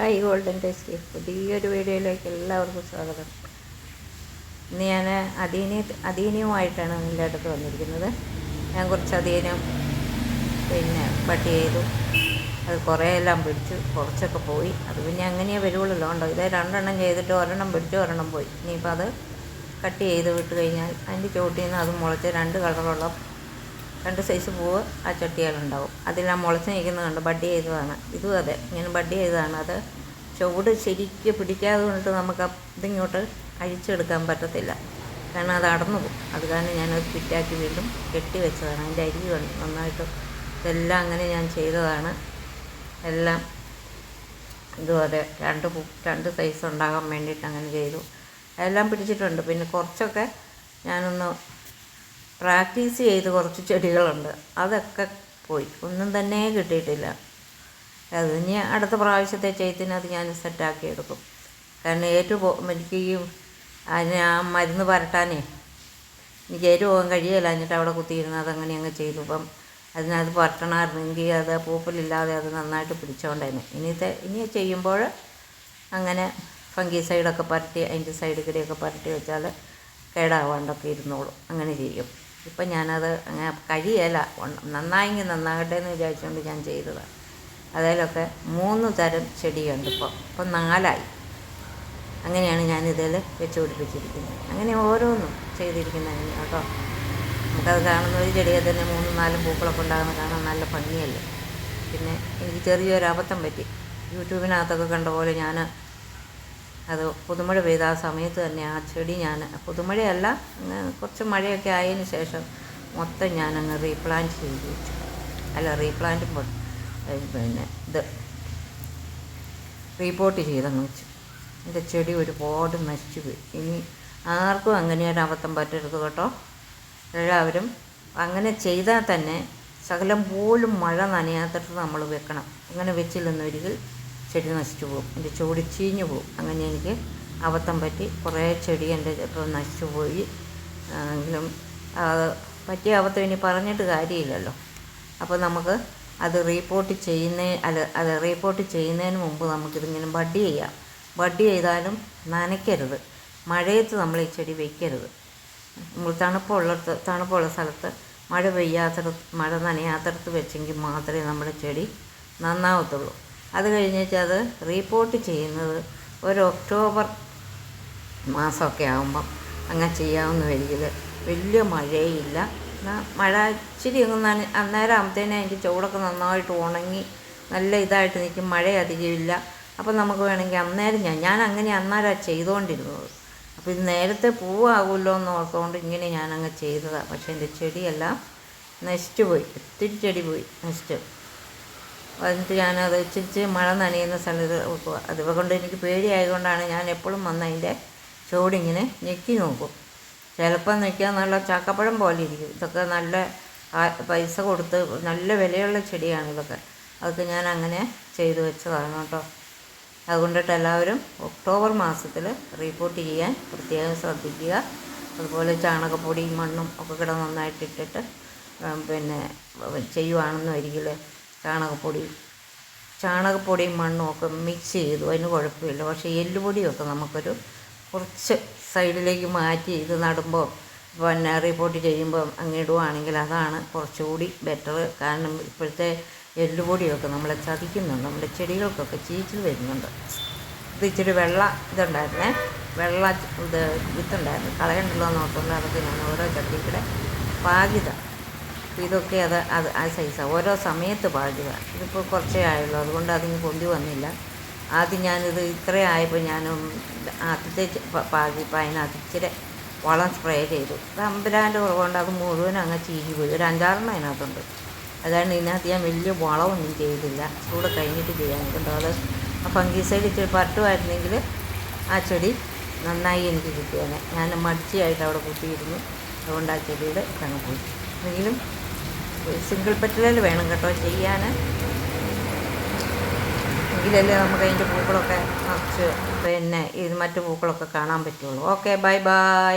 Hi golden taste. പുതിയൊരു വീഡിയോയിലേക്ക് എല്ലാവർക്കും സ്വാഗതം. ഇന്ന് ഞാൻ അധീന അധീനിയുമായിട്ടാണ് നിങ്ങളുടെ അടുത്ത് വന്നിരിക്കുന്നത്. ഞാൻ കുറച്ച് അധീനം പിന്നെ പട്ടി ചെയ്തു. അത് കുറേ എല്ലാം പിടിച്ചു കുറച്ചൊക്കെ പോയി. അത് പിന്നെ അങ്ങനെയേ വരുള്ളൂ ഉണ്ടോ ഇതേ രണ്ടെണ്ണം ചെയ്തിട്ട് ഒരെണ്ണം പിടിച്ചു ഒരെണ്ണം പോയി. ഇനിയിപ്പോൾ അത് കട്ട് ചെയ്ത് വിട്ട് കഴിഞ്ഞാൽ അതിന്റെ ചോട്ടിൽ നിന്ന് അത് മുളച്ച് രണ്ട് കളറുള്ള രണ്ട് സൈസ് പൂവ് ആ ചട്ടിയാലുണ്ടാവും. ആ മുളച്ച് നിൽക്കുന്നത് കണ്ട് ബഡ് ചെയ്തതാണ്. ഇതും അതെ. ഇങ്ങനെ ബഡ് ചെയ്തതാണ്. അത് ചുവട് ശരിക്ക് പിടിക്കാതെ കൊണ്ട് നമുക്ക് ഇതിങ്ങോട്ട് അഴിച്ചെടുക്കാൻ പറ്റത്തില്ല. കാരണം അത് അടന്നു പോകും. അത് കാരണം ഞാനത് ഫിറ്റാക്കി വീണ്ടും കെട്ടി വെച്ചതാണ്. അതിന്റെ അരി നന്നായിട്ട് ഇതെല്ലാം അങ്ങനെ ഞാൻ ചെയ്തതാണ്. എല്ലാം ഇതും അതെ. രണ്ട് രണ്ട് സൈസ് ഉണ്ടാകാൻ വേണ്ടിയിട്ട് അങ്ങനെ ചെയ്തു. എല്ലാം പിടിച്ചിട്ടുണ്ട്. പിന്നെ കുറച്ചൊക്കെ ഞാനൊന്ന് പ്രാക്ടീസ് ചെയ്ത് കുറച്ച് ചെടികളുണ്ട്. അതൊക്കെ പോയി. ഒന്നും തന്നെ കിട്ടിയിട്ടില്ല. അത് ഇനി അടുത്ത പ്രാവശ്യത്തെ ചെയ്ത്തിന് അത് ഞാൻ സെറ്റാക്കി എടുക്കും. കാരണം ഏറ്റവും എനിക്ക് ഈ അതിന് ആ മരുന്ന് പരട്ടാനേ എനിക്ക് ഏറ്റു പോകാൻ കഴിയില്ല എന്നിട്ട് അവിടെ കുത്തിയിരുന്ന് അതങ്ങനെ അങ്ങ് ചെയ്തു. അപ്പം അതിനത് പരട്ടണമായിരുന്നെങ്കിൽ അത് പൂപ്പലില്ലാതെ അത് നന്നായിട്ട് പിടിച്ചോണ്ടേനെ. ഇനിത്തെ ഇനി ചെയ്യുമ്പോൾ അങ്ങനെ ഫംഗി സൈഡൊക്കെ പരട്ടി അതിന്റെ സൈഡ് കൂടെയൊക്കെ പരട്ടി വെച്ചാൽ കേടാവാണ്ടൊക്കെ ഇരുന്നോളും. അങ്ങനെ ചെയ്യും. ഇപ്പം ഞാനത് അങ്ങനെ കഴിയല. നന്നായെങ്കിൽ നന്നാകട്ടെ എന്ന് വിചാരിച്ചുകൊണ്ട് ഞാൻ ചെയ്തതാണ് അതിലൊക്കെ മൂന്ന് തരം ചെടിയുണ്ട് ഇപ്പോൾ ഇപ്പം നാലായി. അങ്ങനെയാണ് ഞാൻ വെച്ച് പിടിപ്പിച്ചിരിക്കുന്നത്. അങ്ങനെ ഓരോന്നും ചെയ്തിരിക്കുന്നത് കേട്ടോ. നമുക്കത് കാണുന്ന ഒരു ചെടിയെ തന്നെ മൂന്നും നാലും പൂക്കളൊക്കെ ഉണ്ടാകുന്ന കാണാൻ നല്ല ഭംഗിയല്ലേ? പിന്നെ എനിക്ക് ചെറിയൊരു അബദ്ധം പറ്റി. യൂട്യൂബിനകത്തൊക്കെ കണ്ട പോലെ ഞാൻ അത് പുതുമഴ പെയ്ത ആ സമയത്ത് തന്നെ ആ ചെടി ഞാൻ പുതുമഴയല്ല കുറച്ച് മഴയൊക്കെ ആയതിനു ശേഷം മൊത്തം ഞാനങ്ങ് റീപ്ലാന്റ് ചെയ്ത് വെച്ചു. അല്ല റീപ്ലാന്റ് പിന്നെ ഇത് റീപോർട്ട് ചെയ്തങ്ങ് വെച്ചു. എന്റെ ചെടി ഒരുപാട് നശിച്ചു പോയി. ഇനി ആർക്കും അങ്ങനെ ഒരു അബദ്ധം പറ്റരുത് കേട്ടോ. എല്ലാവരും അങ്ങനെ ചെയ്താൽ തന്നെ ശകലം പോലും മഴ നനയാത്തിട്ട് നമ്മൾ വെക്കണം. അങ്ങനെ വെച്ചില്ലെന്നൊരിക്കൽ ചെടി നശിച്ചു പോകും. എന്റെ ചുവട് ചീഞ്ഞു പോകും. അങ്ങനെ എനിക്ക് അബദ്ധം പറ്റി കുറേ ചെടി എന്റെ ഇപ്പോൾ നശിച്ചു പോയി. എങ്കിലും പറ്റിയ അബദ്ധം ഇനി പറഞ്ഞിട്ട് കാര്യമില്ലല്ലോ. അപ്പോൾ നമുക്ക് അത് റീപ്പോർട്ട് ചെയ്യുന്ന അല്ല അത് റീപ്പോർട്ട് ചെയ്യുന്നതിന് മുമ്പ് നമുക്കിതിങ്ങനെ ബഡ് ചെയ്യാം. ബഡ് ചെയ്താലും നനയ്ക്കരുത്. മഴയത്ത് നമ്മൾ ഈ ചെടി വയ്ക്കരുത് നമ്മൾ തണുപ്പുള്ള തണുപ്പുള്ള സ്ഥലത്ത് മഴ പെയ്യാത്തടത്ത് മഴ നനയാത്തടത്ത് വെച്ചെങ്കിൽ മാത്രമേ നമ്മുടെ ചെടി നന്നാവത്തുള്ളൂ. അത് കഴിഞ്ഞിട്ട് അത് റീപ്പോർട്ട് ചെയ്യുന്നത് ഒരു ഒക്ടോബർ മാസമൊക്കെ ആകുമ്പം അങ്ങനെ ചെയ്യാവുന്ന വരികിൽ വലിയ മഴയില്ല. മഴ ഇച്ചിരി അങ്ങ് നന അന്നേരം ആകുമ്പത്തേനെ അതിന്റെ ചൂടൊക്കെ നന്നായിട്ട് ഉണങ്ങി നല്ല ഇതായിട്ട് നിൽക്കും. മഴ അധികമില്ല അപ്പം നമുക്ക് വേണമെങ്കിൽ അന്നേരം ഞാൻ ഞാൻ അങ്ങനെ അന്നേരം ചെയ്തുകൊണ്ടിരുന്നത്? അപ്പോൾ ഇത് നേരത്തെ പൂവാകുമല്ലോ എന്ന് ഓർത്തുകൊണ്ട് ഇങ്ങനെ ഞാനങ്ങ് ചെയ്തതാണ് പക്ഷേ എന്റെ ചെടിയെല്ലാം നശിച്ചു പോയി. ഒത്തിരി ചെടി പോയി. നശിച്ചു. എന്നിട്ട് ഞാനത് ഇച്ചിരി മഴ നനയുന്ന സ്ഥലത്ത് വെക്കുക അത് കൊണ്ട് എനിക്ക് പേടിയായതുകൊണ്ടാണ് ഞാൻ എപ്പോഴും വന്ന് അതിന്റെ ചുവടിങ്ങനെ ഞെക്കി നോക്കും. ചിലപ്പോൾ നിൽക്കാൻ നല്ല ചക്കപ്പഴം പോലെ ഇരിക്കും. ഇതൊക്കെ നല്ല പൈസ കൊടുത്ത് നല്ല വിലയുള്ള ചെടിയാണ് ഇതൊക്കെ. അതൊക്കെ ഞാൻ അങ്ങനെ ചെയ്തു വെച്ചതാണ് കേട്ടോ. അതുകൊണ്ടിട്ട് എല്ലാവരും ഒക്ടോബർ മാസത്തിൽ റിപ്പോർട്ട് ചെയ്യാൻ പ്രത്യേകം ശ്രദ്ധിക്കുക. അതുപോലെ ചാണകപ്പൊടിയും മണ്ണും ഒക്കെ കൂടെ നന്നായിട്ട് ഇട്ടിട്ട് പിന്നെ ചെയ്യുവാണെന്നും ഒരിക്കൽ ചാണകപ്പൊടി. ചാണകപ്പൊടിയും മണ്ണും ഒക്കെ മിക്സ് ചെയ്തു. അതിന് കുഴപ്പമില്ല. പക്ഷേ എല്ലുപൊടിയൊക്കെ നമുക്കൊരു കുറച്ച് സൈഡിലേക്ക് മാറ്റി ഇത് നടുമ്പോൾ പിന്നെ റിപ്പോർട്ട് ചെയ്യുമ്പോൾ അങ്ങിടുവാണെങ്കിൽ അതാണ് കുറച്ചുകൂടി ബെറ്റർ കാരണം ഇപ്പോഴത്തെ എല്ലുപൊടിയൊക്കെ നമ്മളെ ചതിക്കുന്നുണ്ട്. നമ്മുടെ ചെടികൾക്കൊക്കെ ചീച്ചിൽ വരുന്നുണ്ട്. ഇത് ഇച്ചിരി വെള്ള ഇതുണ്ടായിരുന്നേ. വെള്ള ഇത് വിത്തുണ്ടായിരുന്നു. കളയണ്ടല്ലോ എന്ന് അതൊക്കെ ഞാൻ ഓരോ ചട്ടിക്കൂടെ പാകിതാണ് ഇതൊക്കെ അത് അത് ആ സൈസാണ് ഓരോ സമയത്ത് പാടുക ഇതിപ്പോൾ കുറച്ചേ ആയുള്ളൂ. അതുകൊണ്ട് അതിന് കൊണ്ടുവന്നില്ല വന്നില്ല. ആദ്യം ഞാനിത് ഇത്രയായപ്പോൾ ഞാൻ ആദ്യത്തെ പാകി അതിനകത്ത് ഇച്ചിരി വളം സ്പ്രേ ചെയ്തു. അമ്പരാന്റെ കുറവുകൊണ്ട് അത് മുഴുവൻ അങ്ങ് ചീഞ്ഞു പോയി. ഒരു അഞ്ചാറെണ്ണം അതിനകത്തുണ്ട്. അതാണ് ഇതിനകത്ത് ഞാൻ വലിയ വളമൊന്നും ചെയ്തില്ല. ചൂട് കഴിഞ്ഞിട്ട് ചെയ്യാൻ കണ്ടോ അത് ആ ഫംഗീസൈഡ് ഇച്ചിരി പട്ടുമായിരുന്നെങ്കിൽ ആ ചെടി നന്നായി എനിക്ക് കിട്ടിയേനെ. ഞാൻ മടിച്ചായിട്ട് അവിടെ കുത്തിയിരുന്നു. അതുകൊണ്ട് ആ ചെടിയുടെ അങ്ങ് പോയി. എങ്കിലും സിംഗിൾ പെറ്റലിൽ വേണം കേട്ടോ ചെയ്യാൻ. എങ്കിലല്ലേ നമുക്ക് അതിന്റെ പൂക്കളൊക്കെ നിറച്ച് പിന്നെ ഇത് മറ്റു പൂക്കളൊക്കെ കാണാൻ പറ്റുള്ളൂ. Okay bye bye.